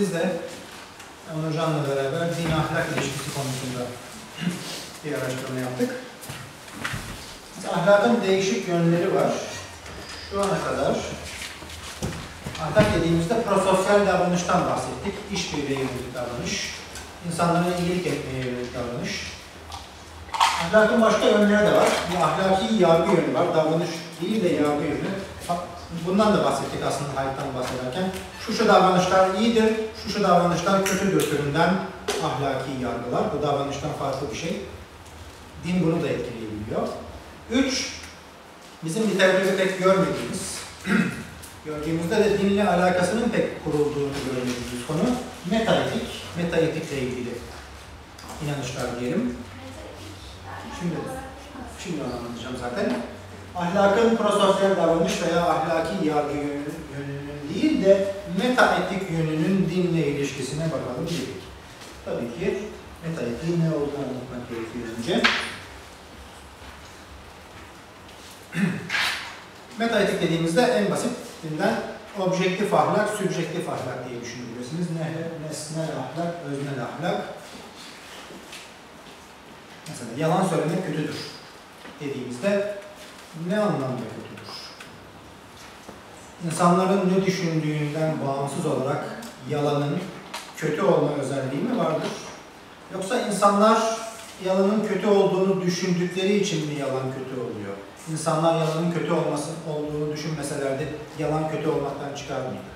Biz de Onur Can'la beraber din ahlak ilişkisi konusunda bir araştırma yaptık. Ahlakın değişik yönleri var. Şu ana kadar ahlak dediğimizde prososyal davranıştan bahsettik. İşbirliğe yönelik davranış, insanlara iyilik etmeye yönelik davranış. Ahlakın başka yönleri de var. Bir ahlaki yargı yönü var. Davranış değil de yargı yönü. Bundan da bahsettik aslında hayattan bahsederken. Şu şu davranışlar iyidir, şu şu davranışlar kötüdür türünden ahlaki yargılar. Bu davranıştan farklı bir şey. Din bunu da etkileyebiliyor. Üç, bizim literatürde pek görmediğimiz, gördüğümüzde de dinle alakasının pek kurulduğunu görmediğimiz konu metaetik, metaetikle ilgili inanışlar diyelim. Şimdi, şimdi anlatacağım zaten. Ahlakın prososyal davranış veya ahlaki yargı yönünün değil de metaetik yönünün dinle ilişkisine bakalım dedik. Tabii ki metaetiğin ne olduğunu anlatmak gerekiyor önce. Metaetik dediğimizde en basitinden objektif ahlak, sübjektif ahlak diye düşünebilirsiniz. Ne, nesnel ahlak, öznel ahlak. Mesela yalan söylemek kötüdür dediğimizde ne anlamda kötüdür? İnsanların ne düşündüğünden bağımsız olarak yalanın kötü olma özelliği mi vardır? Yoksa insanlar yalanın kötü olduğunu düşündükleri için mi yalan kötü oluyor? İnsanlar yalanın kötü olması olduğunu düşünmeselerdi yalan kötü olmaktan çıkar mıydı?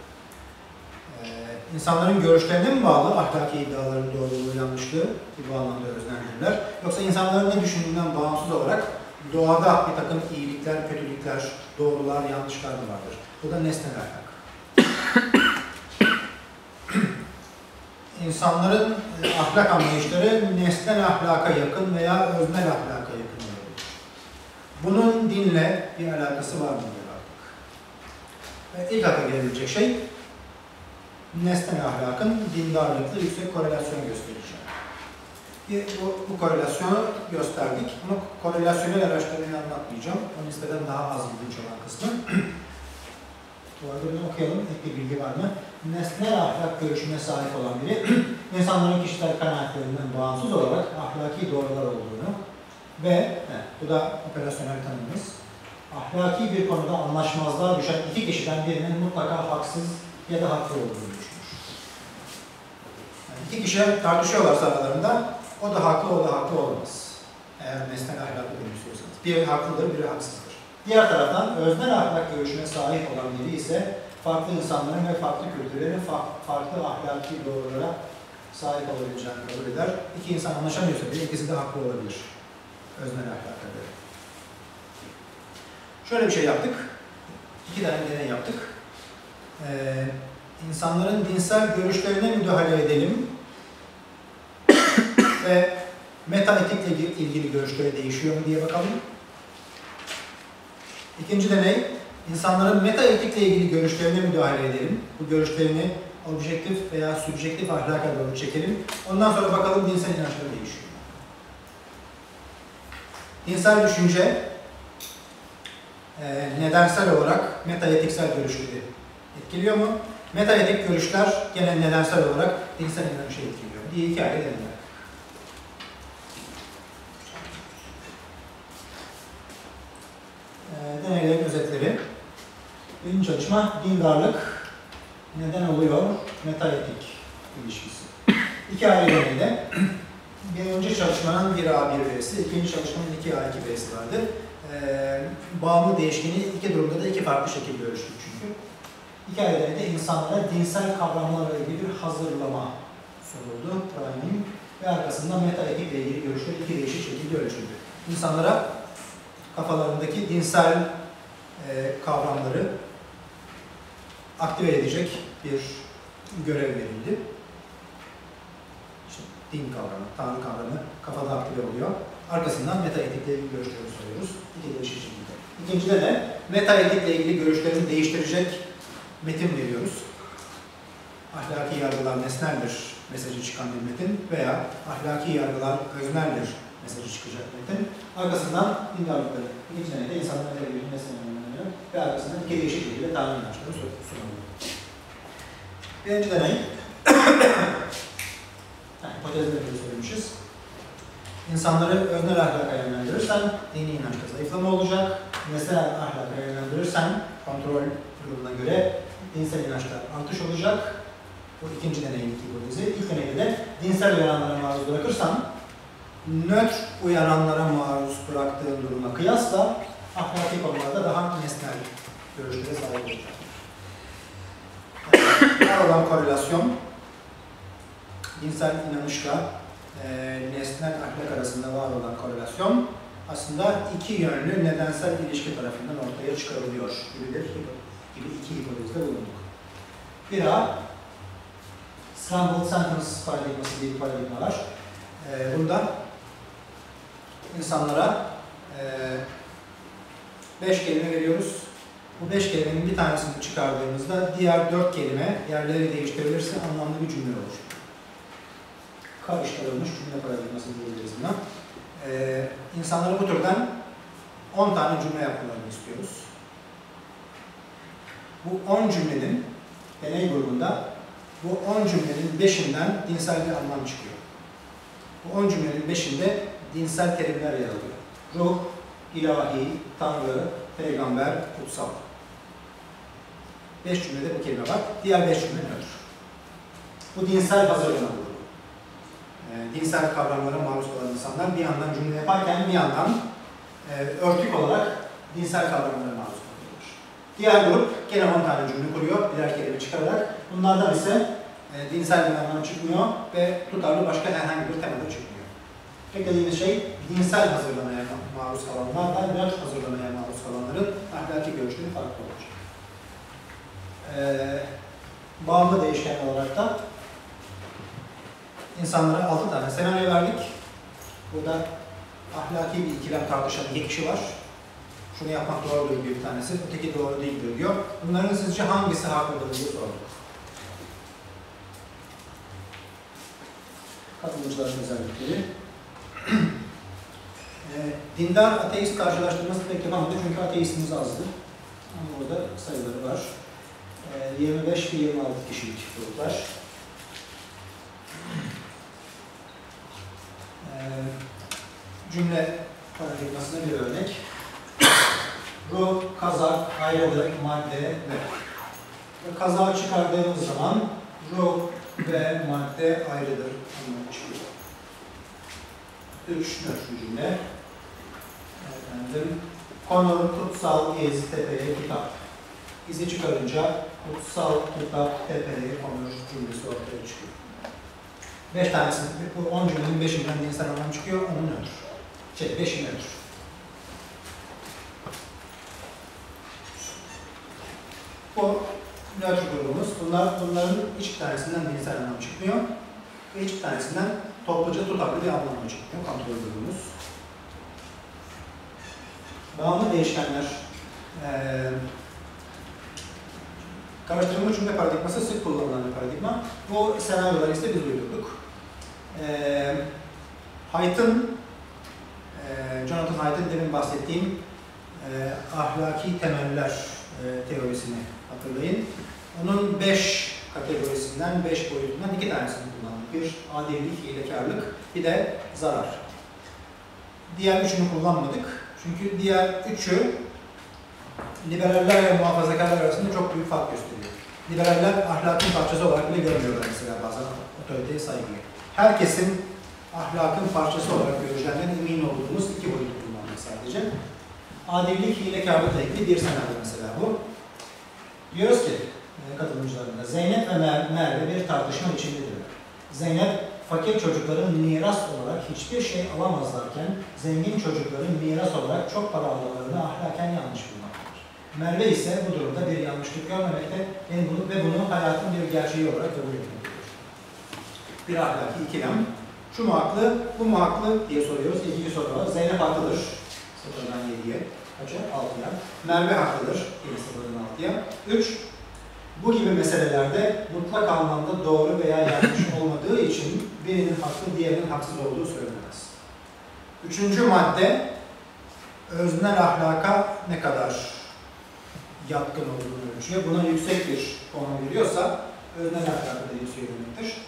Ee, insanların görüşlerine mi bağlı ahlaki iddiaların doğruluğu, yanlışlığı bu anlamda özneldirler? Yoksa insanların ne düşündüğünden bağımsız olarak doğada bir takım iyilikler, kötülükler, doğrular, yanlışlar mı vardır? Bu da nesnel ahlak. İnsanların e, ahlak anlayışları nesnel ahlaka yakın veya öznel ahlaka yakın olabilir. Bunun dinle bir alakası var mı diye baktık. Ve ilk akla gelebilecek şey nesnel ahlakın dindarlıkla yüksek korelasyon göstereceği. Bu, bu korelasyonu gösterdik ama korelasyonel araştırmayı anlatmayacağım. O nispeten daha az ilginç olan kısmı. Bu arada bunu okuyalım. Ek bir bilgi var mı? Nesnel ahlak görüşüne sahip olan biri, insanların kişisel kanaatlerinden bağımsız olarak ahlaki doğrular olduğunu ve evet, bu da operasyonel tanımımız, ahlaki bir konuda anlaşmazlığa düşen iki kişiden birinin mutlaka haksız ya da haklı olduğunu düşünür. Yani iki kişi tartışıyorlarsa aralarında o da haklı, o da haklı olmaz. Eğer nesnel ahlakı konuşuyorsanız. Biri haklıdır, biri haksızdır. Diğer taraftan öznel ahlak görüşüne sahip olan biri ise farklı insanların ve farklı kültürlerin farklı ahlaki doğrulara sahip olabileceğini kabul eder. İki insan anlaşamıyorsa bile ikisi de haklı olabilir. Öznel ahlaka göre. Şöyle bir şey yaptık. İki tane deney yaptık. Ee, insanların dinsel görüşlerine müdahale edelim ve meta etikle ilgili görüşleri değişiyor mu diye bakalım. İkinci deney, insanların meta etikle ilgili görüşlerine müdahale edelim. Bu görüşlerini objektif veya subjektif ahlaka doğru çekelim. Ondan sonra bakalım dinsel inançları değişiyor. Dinsel düşünce e, nedensel olarak meta etiksel görüşleri etkiliyor mu? Meta etik görüşler gene nedensel olarak dinsel inanışı etkiliyor diye iki ayrı deneyler. E, deneylerin özetleri. Birinci çalışma dindarlık neden oluyor? Metaetik ilişkisi. İki ayrı deneyde birinci çalışmanın 1A 1B'si, ikinci çalışmanın 2A 2B'si vardı. Ee, bağımlı değişkeni iki durumda da iki farklı şekilde ölçtük çünkü. İki ayrı deneyde insanlara dinsel kavramlarla ilgili bir hazırlama soruldu, priming ve arkasından metaetikle ilgili görüşler iki değişik şekilde ölçüldü. İnsanlara kafalarındaki dinsel e, kavramları aktive edecek bir görev verildi. İşte din kavramı, tanrı kavramı kafada aktive oluyor. Arkasından meta etikle ilgili görüşleri soruyoruz. İki değişik şekilde. İkincide de meta etikle ilgili görüşlerini değiştirecek metin veriyoruz. Ahlaki yargılar nesneldir mesajı çıkan bir metin veya ahlaki yargılar özneldir mesajı çıkacak metin. Arkasından dindarlıkları, ikinci deneyde insanların ne birbirine nesnelenmeleri ve arkasından iki değişik şekilde tanrı inançları sunulur. Birinci deney, yani hipotezle böyle söylemişiz. İnsanları öznel ahlaka yönlendirirsen dini inançta zayıflama olacak. Nesnel ahlaka yönlendirirsen kontrol durumuna göre dinsel inançta artış olacak. Bu ikinci deneyin hipotezi. İlk deneyde de dinsel uyaranlara maruz bırakırsan nötr uyaranlara maruz bıraktığın duruma kıyasla ahlaki konularda daha nesnel görüşlere sahip olacak. Var olan korelasyon dinsel inanışla e, nesnel ahlak arasında var olan korelasyon aslında iki yönlü nedensel ilişki tarafından ortaya çıkarılıyor gibidir. Gibi iki hipotezde bulunduk. Bir A, Scrambled Sentence paradigması diye bir paradigma. E, bunda insanlara e, beş kelime veriyoruz. Bu beş kelimenin bir tanesini çıkardığımızda diğer dört kelime yerleri değiştirilirse anlamlı bir cümle olur. Karıştırılmış cümle paradigması diyebiliriz buna. Ee, insanlara bu türden 10 tane cümle yapmalarını istiyoruz. Bu 10 cümlenin deney grubunda bu 10 cümlenin 5'inden dinsel bir anlam çıkıyor. Bu 10 cümlenin 5'inde dinsel terimler yer alıyor. Ruh, ilahi, tanrı, peygamber, kutsal. 5 cümlede bu kelime var. Diğer 5 cümle nötr. Bu dinsel hazırlama grubu. E, dinsel kavramlara maruz kalan insanlar bir yandan cümle yaparken bir yandan e, örtük olarak dinsel kavramlara maruz kalıyorlar. Diğer grup gene 10 tane cümle kuruyor birer kelime çıkararak. Bunlardan ise e, dinsel bir anlam çıkmıyor ve tutarlı başka herhangi bir temada çıkmıyor. Beklediğimiz şey dinsel hazırlamaya maruz kalanlarla nötr hazırlamaya maruz kalanların ahlaki görüşleri farklı olacak. Ee, bağımlı değişken olarak da insanlara 6 tane senaryo verdik. Burada ahlaki bir ikilem tartışan iki kişi var. Şunu yapmak doğrudur diyor bir tanesi, öteki doğru değildir diyor. Bunların sizce hangisi haklıdır diye sorduk. Katılımcıların özellikleri. Dindar ateist karşılaştırması pek yapamadı çünkü ateistimiz azdı. Ama orada sayıları var. 25 ve 26 kişilik gruplar. Cümle paradigmasına bir örnek. Ruh, kazak, ayrılık, madde ve. Kazağı çıkardığımız zaman ruh ve madde ayrıdır anlamı çıkıyor. Üç nötr cümle. Efendim, konu, kutsal, gezi, tepeye, kitap. İzi çıkarınca kutsal kitap tepeye konur cümlesi ortaya çıkıyor. Beş tanesini, bu on cümlenin beşinden dinsel anlam çıkıyor, onun nötr. Şey, beşi nötr. Bu nötr grubumuz. Bunlar, bunların hiçbir tanesinden dinsel anlam çıkmıyor. Ve hiçbir tanesinden topluca tutarlı bir anlam çıkmıyor. Kontrol grubumuz. Bağımlı değişkenler. Ee, Karıştırılmış cümle paradigması sık kullanılan bir paradigma. Bu senaryoları ise biz uydurduk. Ee, Haydt'ın, e, Jonathan Haydt'ın demin bahsettiğim e, ahlaki temeller e, teorisini hatırlayın. Onun beş kategorisinden, beş boyutundan iki tanesini kullandık. Bir adillik, hilekarlık, bir de zarar. Diğer üçünü kullanmadık. Çünkü diğer üçü liberaller ve muhafazakarlar arasında çok büyük fark gösteriyor. Liberaller ahlakın parçası olarak bile görmüyorlar mesela bazen otoriteye saygıyı. Herkesin ahlakın parçası olarak göreceğinden emin olduğumuz iki boyut kullanmak sadece. Adillik, hilekarlıkla ilgili bir senaryo mesela bu. Diyoruz ki e, katılımcılarında Zeynep ve Mer Merve bir tartışma içindedirler. Zeynep fakir çocukların miras olarak hiçbir şey alamazlarken zengin çocukların miras olarak çok para almalarını ahlaken yanlış bulmaktadır. Merve ise bu durumda bir yanlışlık görmemekte ve bunu hayatın bir gerçeği olarak kabul etmektedir. Bir ahlaki ikilem. Şu mu haklı, bu mu haklı diye soruyoruz. İkinci soru var. Zeynep haklıdır. Sıfırdan 7'ye. Kaça? 6'ya. Merve haklıdır. Yine sıfırdan 6'ya. 3. Bu gibi meselelerde mutlak anlamda doğru veya yanlış olmadığı için birinin haklı, diğerinin haksız olduğu söylenemez. Üçüncü madde, öznel ahlaka ne kadar yatkın olduğunu ölçüyor. Buna yüksek bir konum veriyorsa, öznel ahlakı dediği söylemektir.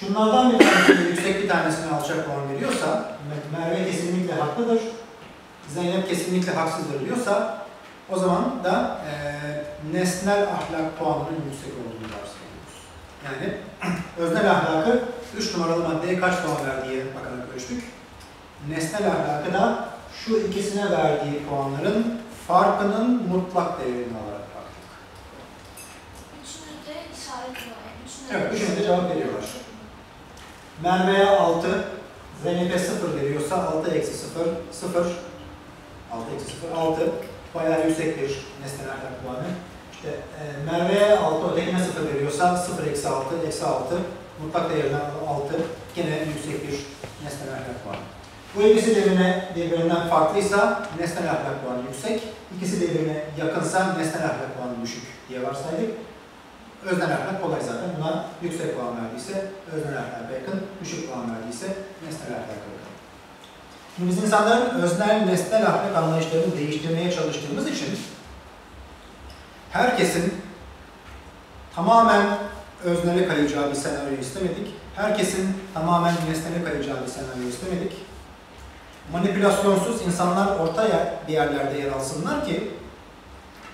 Şunlardan bir tanesine yüksek bir tanesine alçak puan veriyorsa, Merve kesinlikle haklıdır, Zeynep kesinlikle haksızdır diyorsa, o zaman da e, nesnel ahlak puanının yüksek olduğunu varsayıyoruz. Yani öznel ahlakı 3 numaralı maddeye kaç puan verdiği bakarak ölçtük. Nesnel ahlakı da şu ikisine verdiği puanların farkının mutlak değerini alarak baktık. Üçünü de işaret var. Üçünü Evet, üçüne de cevap veriyorlar. Merve'ye 6, Zeynep'e 0 veriyorsa 6 eksi 0, 0, 6 eksi 0, 6 bayağı yüksek bir nesnel ahlak puanı. İşte e, Merve'ye 6, ötekine 0 veriyorsa 0 eksi 6, eksi 6, mutlak değerinden 6, gene yüksek bir nesnel ahlak puanı. Bu ikisi birbirine, birbirinden farklıysa nesnel ahlak puanı yüksek, ikisi birbirine yakınsa nesnel ahlak puanı düşük diye varsaydık. Öznel ahlak kolay zaten. Buna yüksek puan verdiyse öznel ahlaka yakın, düşük puan verdiyse nesnel ahlaka yakın. Şimdi biz insanların öznel, nesnel ahlak anlayışlarını değiştirmeye çalıştığımız için herkesin tamamen öznele kayacağı bir senaryo istemedik. Herkesin tamamen nesnele kayacağı bir senaryo istemedik. Manipülasyonsuz insanlar ortaya bir yerlerde yer alsınlar ki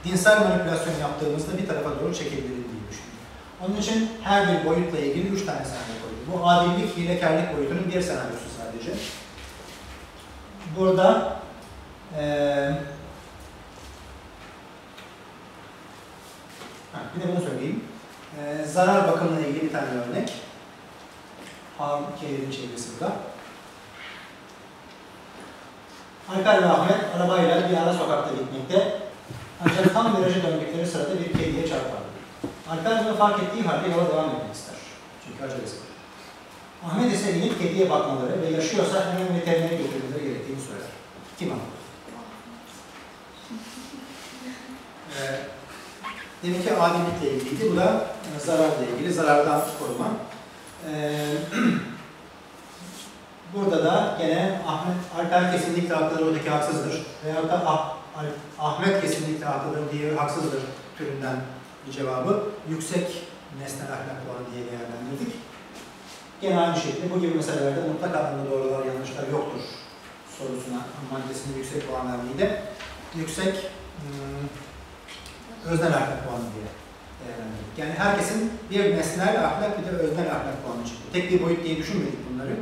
dinsel manipülasyon yaptığımızda bir tarafa doğru çekebilelim diye düşünüyorum. Onun için her bir boyutla ilgili üç tane senaryo koydum. Bu adillik, hilekarlık boyutunun bir senaryosu sadece. Burada eee ha, bir de bunu söyleyeyim. Eee, zarar bakımına ilgili bir tane örnek. Harun Kerim'in çevirisi burada. Alper ve Ahmet arabayla bir ara sokakta gitmekte. Ancak tam viraja döndükleri sırada bir kediye çarpardı. Alper bunu fark ettiği halde yola devam etmek ister. Çünkü acelesi var. Ahmet ise inip kediye bakmaları ve yaşıyorsa hemen veterinere götürmeleri gerektiğini söyler. Kim anlar? Ee, demek ki adillikle ilgiliydi. Bu da zararla ilgili, zarardan koruma. Ee, burada da gene Ahmet, Alper kesinlikle haklıdır, öteki haksızdır. Veyahut da Ah- Ahmet kesinlikle haklıdır, diğeri haksızdır türünden bir cevabı yüksek nesnel ahlak puanı diye değerlendirdik. Gene aynı şekilde bu gibi meselelerde mutlak anlamda doğrular yanlışlar yoktur sorusuna maddesinde yüksek puan vermeyi de yüksek ım, öznel ahlak puanı diye. Yani herkesin bir nesnel ahlak bir de öznel ahlak puanı çıktı. Tek bir boyut diye düşünmedik bunları.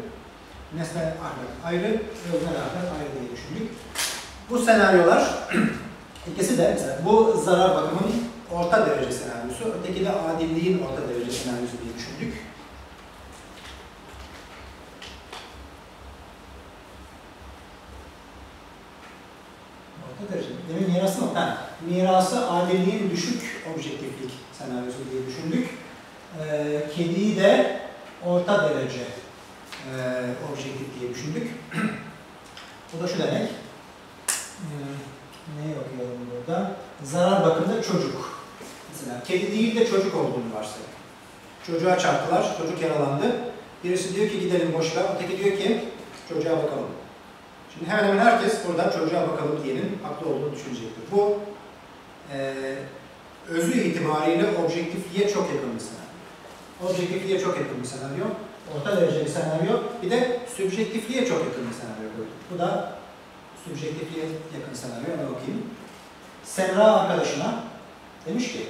Nesnel ahlak ayrı, öznel ahlak ayrı diye düşündük. Bu senaryolar ikisi de mesela bu zarar bakımının orta derece senaryosu, öteki de adilliğin orta derece senaryosu diye düşündük. Orta derece. Demin mirası mı? Ha, mirası adilliğin düşük objektiflik senaryosu diye düşündük. Ee, kediyi de orta derece e, objektif diye düşündük. Bu da şu demek. Hmm, neye bakıyorum burada? Zarar bakımında çocuk. Mesela kedi değil de çocuk olduğunu varsayalım. Çocuğa çarptılar, çocuk yaralandı. Birisi diyor ki gidelim boş ver, öteki diyor ki çocuğa bakalım. Şimdi hemen hemen herkes buradan çocuğa bakalım diyenin haklı olduğunu düşünecektir. Bu eee özü itibariyle objektifliğe çok yakın bir senaryo. Objektifliğe çok yakın bir senaryo. Orta derece bir senaryo. Bir de sübjektifliğe çok yakın bir senaryo koyduk. Bu da sübjektifliğe yakın senaryo. Ona bakayım. Semra arkadaşına demiş ki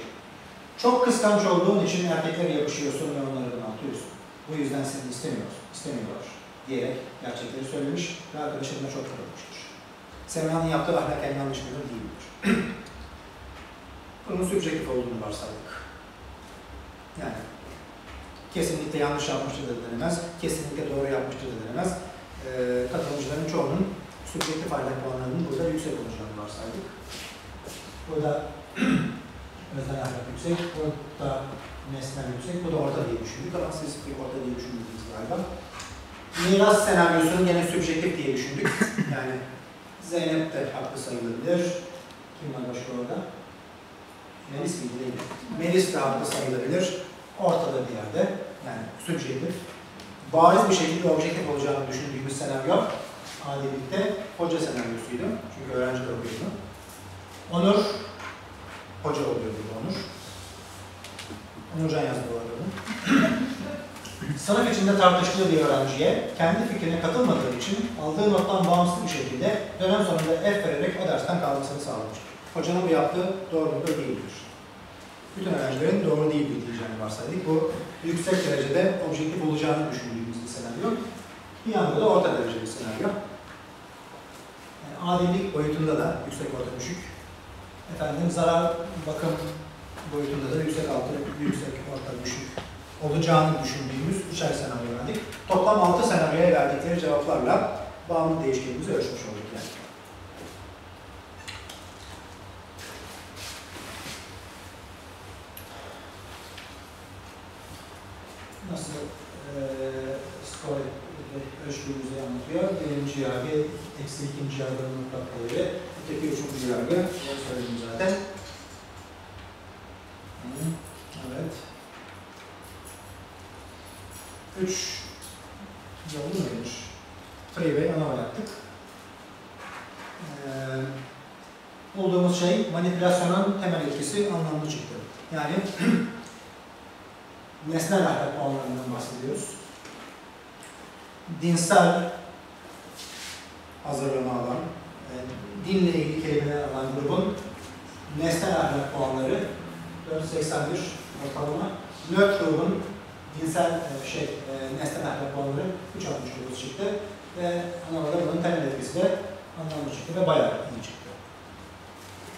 çok kıskanç olduğun için erkeklere yapışıyorsun ve onları bunaltıyorsun. Bu yüzden seni istemiyoruz, istemiyorlar diyerek gerçekleri söylemiş ve arkadaşı buna çok kırılmıştır. Semra'nın yaptığı ahlaken yanlış mıdır değildir. Bunun sübjektif olduğunu varsaydık. Yani kesinlikle yanlış yapmıştır da denemez, kesinlikle doğru yapmıştır da denemez. Ee, katılımcıların çoğunun sübjektif ahlak puanlarının burada yüksek olacağını varsaydık. Burada özel ahlak yüksek, burada nesnel yüksek, bu da orta diye düşündük ama siz bir orta diye düşünmediniz galiba. Miras senaryosunun gene sübjektif diye düşündük. Yani Zeynep de haklı sayılabilir. Kim var başka orada? Melis miydi değil mi? Haklı sayılabilir. Ortada bir yerde. Yani sübjektif. Bariz bir şekilde objektif olacağını düşündüğümüz senaryo adillikte hoca senaryosuydu. Çünkü öğrenci de okuyordu. Onur, hoca oluyordu Onur. Onurcan yazdı bu arada. Sınıf içinde tartıştığı bir öğrenciye kendi fikrine katılmadığı için aldığı nottan bağımsız bir şekilde dönem sonunda F vererek o dersten kalmasını sağlamıştır. Hocanın bu yaptığı doğru mudur değildir. Bütün öğrencilerin doğru değil bildiğini varsaydık. Bu yüksek derecede objektif olacağını düşündüğümüz bir senaryo. Bir yanda da orta derece bir senaryo. Yani adillik boyutunda da yüksek orta düşük. Efendim zarar bakım boyutunda da yüksek altı, yüksek orta düşük olacağını düşündüğümüz üçer senaryo verdik. Toplam altı senaryoya verdikleri cevaplarla bağımlı değişkenimizi ölçmüş olduk eksi ikinci yargının mutlak değeri, öteki üçüncü yargı, bunu söyledim zaten. Evet. Üç yolu muymuş? Freeway anava yaptık. Ee, bulduğumuz şey manipülasyonun temel etkisi anlamlı çıktı. Yani nesnel ahlak puanlarından bahsediyoruz. Dinsel hazırlama alan, e, dinle ilgili kelimeler alan grubun nesnel ahlak puanları 481 ortalama. Nötr grubun dinsel e, şey, e, nesnel ahlak puanları 369 çıktı. Ve anlamada bunun temel etkisi de anlamlı çıktı ve bayağı iyi çıktı.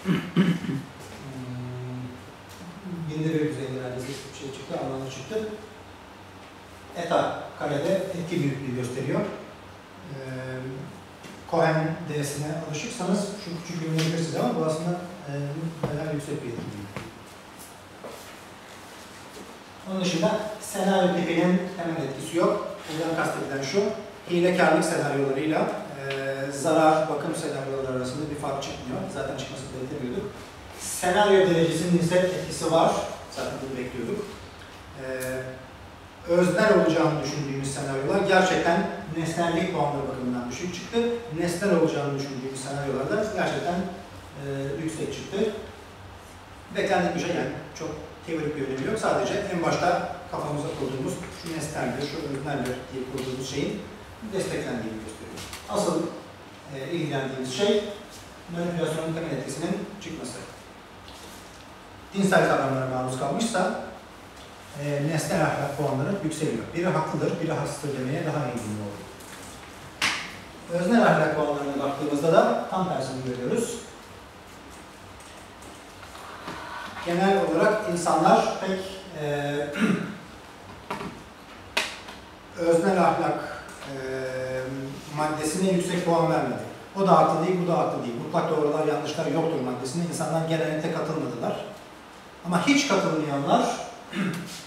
Hmm, Binde bir düzeyinde neredeyse bir şey çıktı, anlamlı çıktı. Eta karede etki büyüklüğü gösteriyor. Ee, Cohen D'sine alışıksanız şu küçük cümleyi bilirsiniz ama bu aslında e, bayağı yüksek bir etki büyüklüğü. Onun dışında senaryo tipinin temel etkisi yok. Buradan kastedilen şu, hilekarlık senaryolarıyla e, zarar bakım senaryoları arasında bir fark çıkmıyor. Zaten çıkmasını beklemiyorduk. Senaryo derecesinin ise etkisi var. Zaten bunu bekliyorduk. E, öznel olacağını düşündüğümüz senaryolar gerçekten nesnellik puanları bakımından düşük çıktı. Nesnel olacağını düşündüğümüz senaryolarda gerçekten e, yüksek çıktı. Beklendik bir şey yani çok teorik bir önemi yok. Sadece en başta kafamıza kurduğumuz şu nesneldir, şu özneldir diye kurduğumuz şeyin desteklendiğini gösteriyor. Asıl e, ilgilendiğimiz şey manipülasyonun temel etkisinin çıkması. Dinsel kavramlara maruz kalmışsa e, nesnel ahlak puanları yükseliyor. Biri haklıdır, biri haksızdır demeye daha eğilimli oluyor. Öznel ahlak puanlarına baktığımızda da tam tersini görüyoruz. Genel olarak insanlar pek e, öznel ahlak e, maddesine yüksek puan vermedi. O da haklı değil, bu da haklı değil. Mutlak doğrular, yanlışlar yoktur maddesine insanlar genellikle katılmadılar. Ama hiç katılmayanlar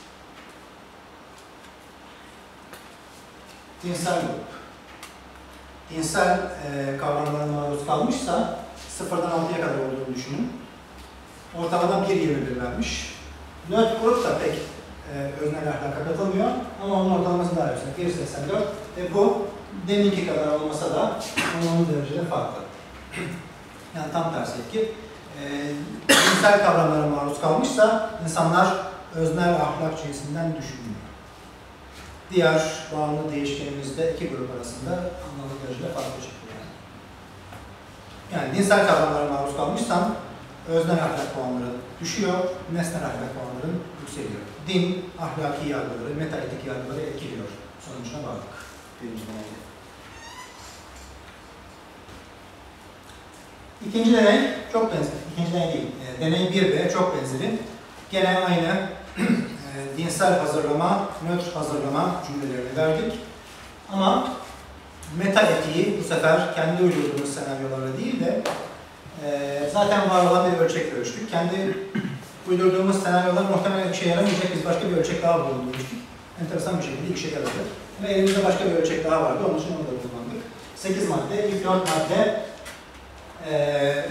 dinsel grup. Dinsel e, kavramlara maruz kalmışsa sıfırdan altıya kadar olduğunu düşünün. Ortalama 1.21 vermiş. Nötr grup da pek e, öznel ahlaka katılmıyor ama onun ortalaması daha yüksek. 1.84 ve bu deminki kadar olmasa da 10 derecede farklı. yani tam tersi etki. E, dinsel kavramlara maruz kalmışsa insanlar öznel ahlak cinsinden düşünmüyor. Diğer bağımlı değişkenimizde iki grup arasında anlamlı derecede farklı çıktı yani. Yani dinsel kavramlara maruz kalmışsam öznel ahlak puanları düşüyor, nesnel ahlak puanları yükseliyor. Din, ahlaki yargıları, metaetik yargıları etkiliyor. Sonucuna baktık. Birinci deneyde. İkinci deney çok benzer. İkinci deney değil. E, deney 1B çok benzeri. Gene aynı e, dinsel hazırlama, nötr hazırlama cümlelerini verdik. Ama meta etiği bu sefer kendi uydurduğumuz senaryolarla değil de e, zaten var olan bir ölçekle ölçtük. Kendi uydurduğumuz senaryolar muhtemelen işe yaramayacak. Biz başka bir ölçek daha bulduk demiştik. Enteresan bir şekilde işe yaradı. Ve elimizde başka bir ölçek daha vardı. Onun için onu da kullandık. 8 madde, ilk 4 madde e,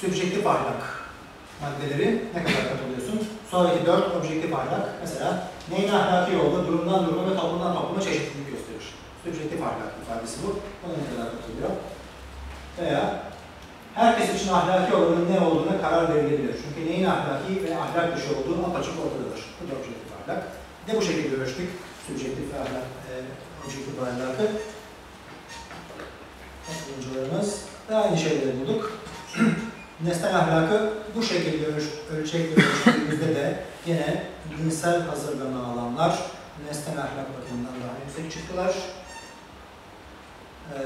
sübjektif ahlak maddeleri ne kadar katılıyorsun? Sonraki 4 objektif ahlak. Mesela neyin ahlaki olduğu durumdan duruma ve toplumdan topluma çeşitlilik gösterir. Sübjektif ahlak ifadesi bu. Ona ne kadar katılıyor? Veya herkes için ahlaki olanın ne olduğuna karar verilebilir. Çünkü neyin ahlaki ve ahlak dışı olduğu apaçık ortadadır. Bu da objektif ahlak. Bir de bu şekilde ölçtük. Subjektif ve ahlak, e, objektif ahlakı. Katılımcılarımız da aynı şeyleri bulduk. Nesnel ahlakı bu şekilde ölç ölçekle ölçtüğümüzde de yine dinsel hazırlama alanlar nesnel ahlak bakımından daha yüksek çıktılar. Ee,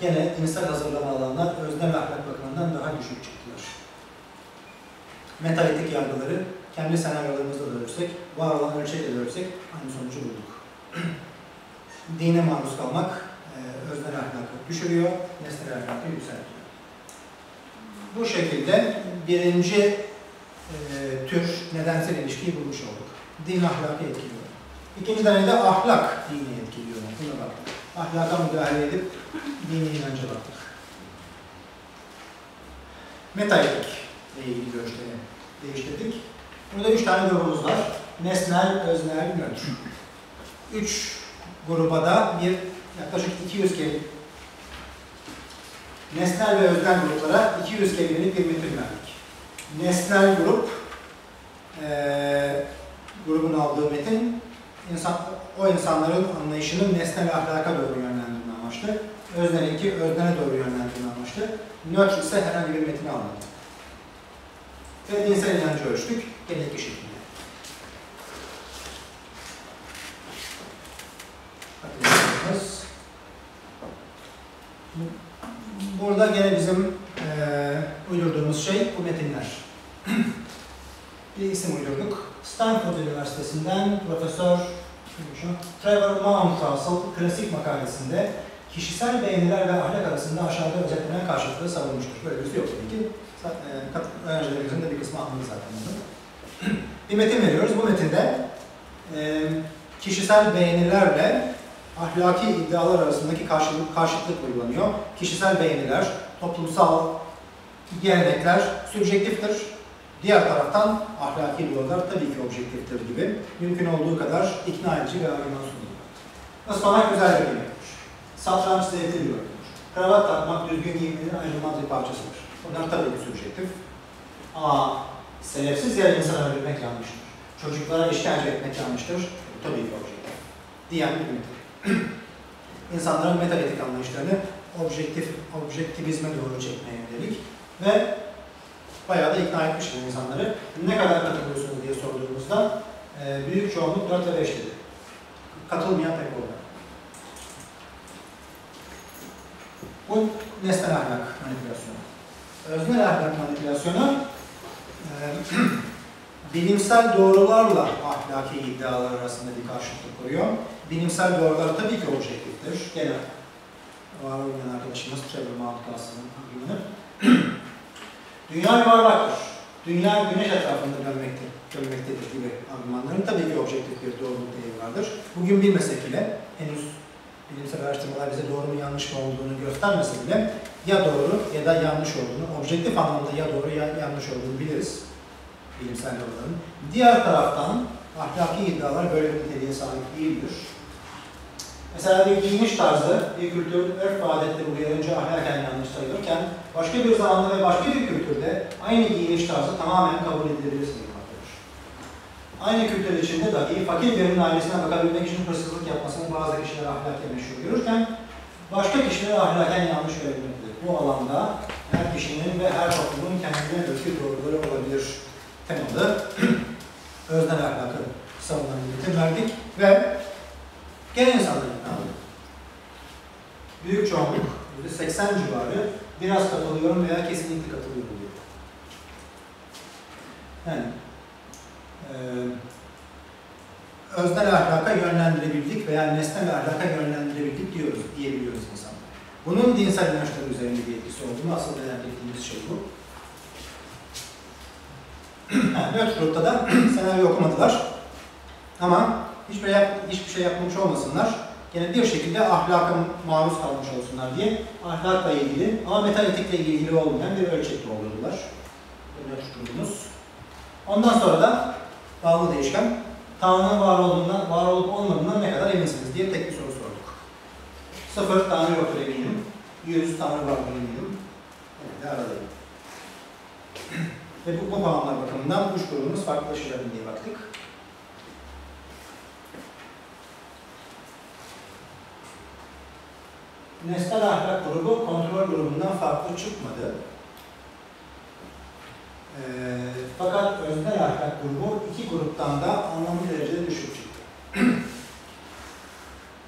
gene dinsel hazırlama alanlar öznel ahlak bakımından daha düşük çıktılar. Metalitik yargıları kendi senaryolarımızda da ölçsek, var olan ölçekle de aynı sonucu bulduk. Dine maruz kalmak e, öznel ahlakı düşürüyor, nesnel ahlakı yükseltiyor. Bu şekilde birinci e, tür nedensel ilişkiyi bulmuş olduk. Din ahlakı etkiliyor. İkinci tane de ahlak dini etkiliyor. Buna baktık. Ahlaka müdahale edip dini inanca baktık. Metaetik ile ilgili görüşleri değiştirdik. Burada üç tane grubumuz var. Nesnel, öznel, nötr. Üç gruba da bir yaklaşık 200 kelime Nesnel ve öznel gruplara 200 kelimelik bir metin verdik. Nesnel grup eee grubun aldığı metin insan, o insanların anlayışının nesnel ahlaka doğru yönlendirme amaçlı. Öznelinki öznele doğru yönlendirme amaçlı. Nötr ise herhangi bir metni almadı. Ve dinsel inancı ölçtük. Gerekli şekilde. Hatırlıyorsunuz. Burada gene bizim eee uydurduğumuz şey bu metinler. bir isim uydurduk. Stanford Üniversitesi'nden Profesör Trevor Mountcastle klasik makalesinde kişisel beğeniler ve ahlak arasında aşağıda özetlenen karşıtlığı savunmuştur. Böyle birisi yok tabii ki. E, Öğrencilerimizin de bir kısmı anladı zaten bunu. bir metin veriyoruz. Bu metinde e, kişisel beğenilerle ahlaki iddialar arasındaki karşılık, karşıtlık uygulanıyor. Kişisel beğeniler, toplumsal gelenekler subjektiftir. Diğer taraftan ahlaki doğrular tabii ki objektiftir gibi mümkün olduğu kadar ikna edici bir argüman sunuyor. Ispanak güzel bir yemektir. Satranç zevkli bir oyundur. Kravat takmak düzgün giyimlerin ayrılmaz bir parçasıdır. Bunlar tabii ki subjektif. Ama sebepsiz yere insan öldürmek yanlıştır. Çocuklara işkence etmek yanlıştır. Tabii ki objektif. Diyen bir metin. İnsanların metaletik anlayışlarını objektif, objektivizme doğru çekmeye yönelik ve bayağı da ikna etmiştir insanları. Ne kadar katılıyorsunuz diye sorduğumuzda e, büyük çoğunluk 4 ve 5 dedi. Katılmayan pek oldu. Bu nesnel ahlak manipülasyonu. Öznel ahlak manipülasyonu e, bilimsel doğrularla ahlaki iddialar arasında bir karşıtlık koyuyor. Bilimsel doğrular tabii ki objektiftir. Gene var olmayan arkadaşımız Trevor Mountcastle'ın argümanı. Dünya yuvarlaktır. Dünya güneş etrafında dönmektedir, dönmektedir gibi argümanların tabii ki objektif bir doğruluk değeri vardır. Bugün bilmesek bile, henüz bilimsel araştırmalar bize doğru mu yanlış mı olduğunu göstermese bile ya doğru ya da yanlış olduğunu, objektif anlamda ya doğru ya yanlış olduğunu biliriz. Bilimsel doğruların. Diğer taraftan ahlaki iddialar böyle bir niteliğe sahip değildir. Mesela bir giyiniş tarzı, bir kültür, örf ve adetleri uyarınca ahlaken yanlış sayılırken, başka bir zamanda ve başka bir kültürde aynı giyiniş tarzı tamamen kabul edilebilir sayılmaktadır. Aynı kültür içinde dahi fakir birinin ailesine bakabilmek için hırsızlık yapmasını bazı kişiler ahlakla meşhur görürken, başka kişiler ahlaken yanlış görebilmektedir. Bu alanda her kişinin ve her toplumun kendine özgü doğruları olabilir temalı öznel ahlakı savunan metin verdik ve Gene insanlar ikna. Büyük çoğunluk, %80 civarı biraz katılıyorum veya kesinlikle katılıyorum diyor. Yani e, öznel ahlaka yönlendirebildik veya nesnel ahlaka yönlendirebildik diyoruz, diyebiliyoruz insanlar. Bunun dinsel inançlar üzerinde bir etkisi olduğunu asıl değerlendirdiğimiz şey bu. nötr grupta da senaryo okumadılar. Ama hiçbir, yap, hiçbir şey yapmamış olmasınlar. Gene bir şekilde ahlaka maruz kalmış olsunlar diye ahlakla ilgili ama metaletikle ilgili olmayan bir ölçek doldurdular. Nötr grubumuz. Ondan sonra da bağlı değişken Tanrı'nın var olduğundan, var olup olmadığından ne kadar eminsiniz diye tek bir soru sorduk. Sıfır Tanrı yoktur eminim. Yüz Tanrı vardır eminim. Evet, aradayım. Ve bu, bu puanlar bakımından üç grubumuz farklılaşacak diye baktık. Nesnel ahlak grubu kontrol grubundan farklı çıkmadı. Ee, fakat öznel ahlak grubu iki gruptan da anlamlı derecede düşük çıktı.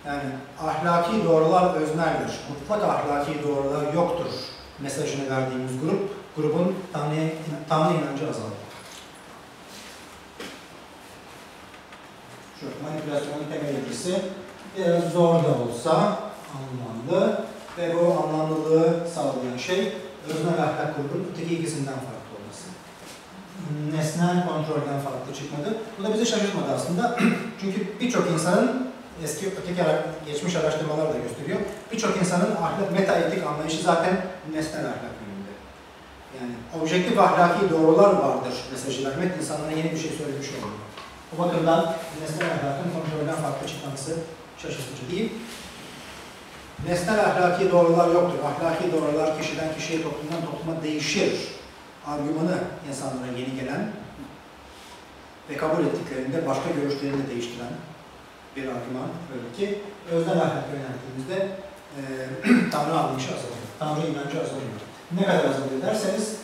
yani ahlaki doğrular özneldir, mutlak ahlaki doğrular yoktur mesajını verdiğimiz grup, grubun Tanrı'ya, Tanrı inancı azaldı. Şu manipülasyonun temel ilgisi biraz zor da olsa anlamlı ve bu anlamlılığı sağlayan şey öznel ahlak grubunun öteki ikisinden farklı olması. Nesnel kontrolden farklı çıkmadı. Bu da bizi şaşırtmadı aslında. Çünkü birçok insanın eski öteki geçmiş araştırmalar da gösteriyor. Birçok insanın ahlak, metaetik anlayışı zaten nesnel ahlak yönünde. Yani objektif ahlaki doğrular vardır mesajı vermek insanlara yeni bir şey söylemiş oluyor. Bu bakımdan nesnel ahlakın kontrolden farklı çıkması şaşırtıcı değil. Nesnel ahlaki doğrular yoktur. Ahlaki doğrular kişiden kişiye, toplumdan topluma değişir. Argümanı insanlara yeni gelen ve kabul ettiklerinde başka görüşlerini de değiştiren bir argüman. Böyle ki öznel ahlak yönelttiğimizde e, Tanrı anlayışı azalıyor. Tanrı inancı azalıyor. Ne kadar azalıyor derseniz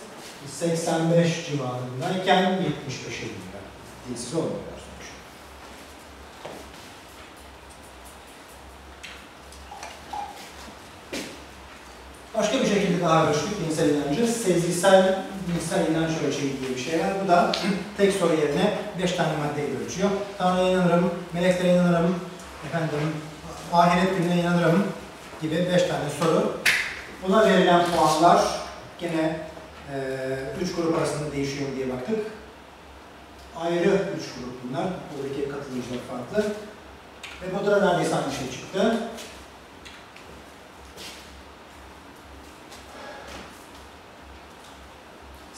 85 civarındayken 75'e iniyor. Dinsiz olmuyor Başka bir şekilde daha görüştük dinsel inancı. Sezgisel dinsel inanç ölçeği diye bir şey var. Bu da tek soru yerine beş tane maddeyi ölçüyor. Tanrı'ya inanırım, meleklere inanırım, efendim, ahiret gününe inanırım gibi beş tane soru. Buna verilen puanlar gene e, üç grup arasında değişiyor diye baktık. Ayrı üç grup bunlar. Buradaki katılımcılar farklı. Ve bu da neredeyse aynı şey çıktı.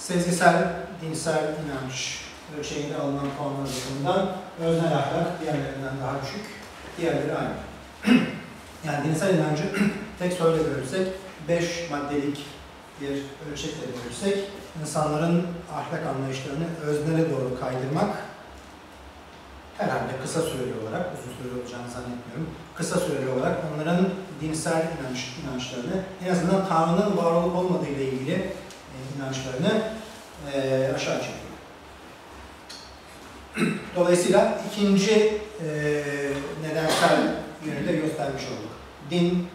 Sezgisel, dinsel inanç ölçeğinde alınan puanlar bakımından öznel ahlak diğerlerinden daha düşük, diğerleri aynı. yani dinsel inancı tek söyle bölürsek, beş maddelik bir ölçekle bölürsek, insanların ahlak anlayışlarını öznele doğru kaydırmak, herhalde kısa süreli olarak, uzun süreli olacağını zannetmiyorum, kısa süreli olarak onların dinsel inanç, inançlarını, en azından Tanrı'nın var olup olmadığı ile ilgili inançlarını e, aşağı çekiyor. Dolayısıyla ikinci e, nedensel yönü de göstermiş olduk. Din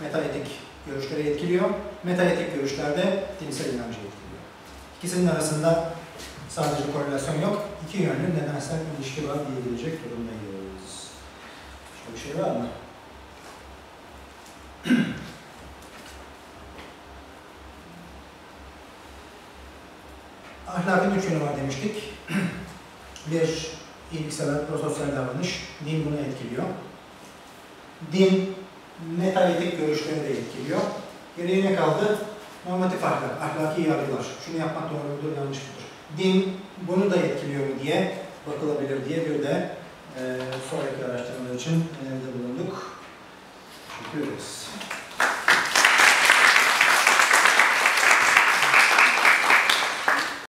metaetik görüşleri etkiliyor. Metaetik görüşlerde dinsel inancı etkiliyor. İkisinin arasında sadece korelasyon yok. İki yönlü nedensel ilişki var diyebilecek durumdayız. Başka bir şey var mı? Ahlakın üç yönü var demiştik. Bir, iyiliksever, prososyal davranış. Din bunu etkiliyor. Din, metaetik görüşleri de etkiliyor. Geriye ne kaldı? Normatif ahlak, ahlaki yargılar. Şunu yapmak doğru mudur, yanlış mıdır? Din bunu da etkiliyor mu diye bakılabilir diye bir de e, sonraki araştırmalar için öneride bulunduk. Teşekkür ederiz.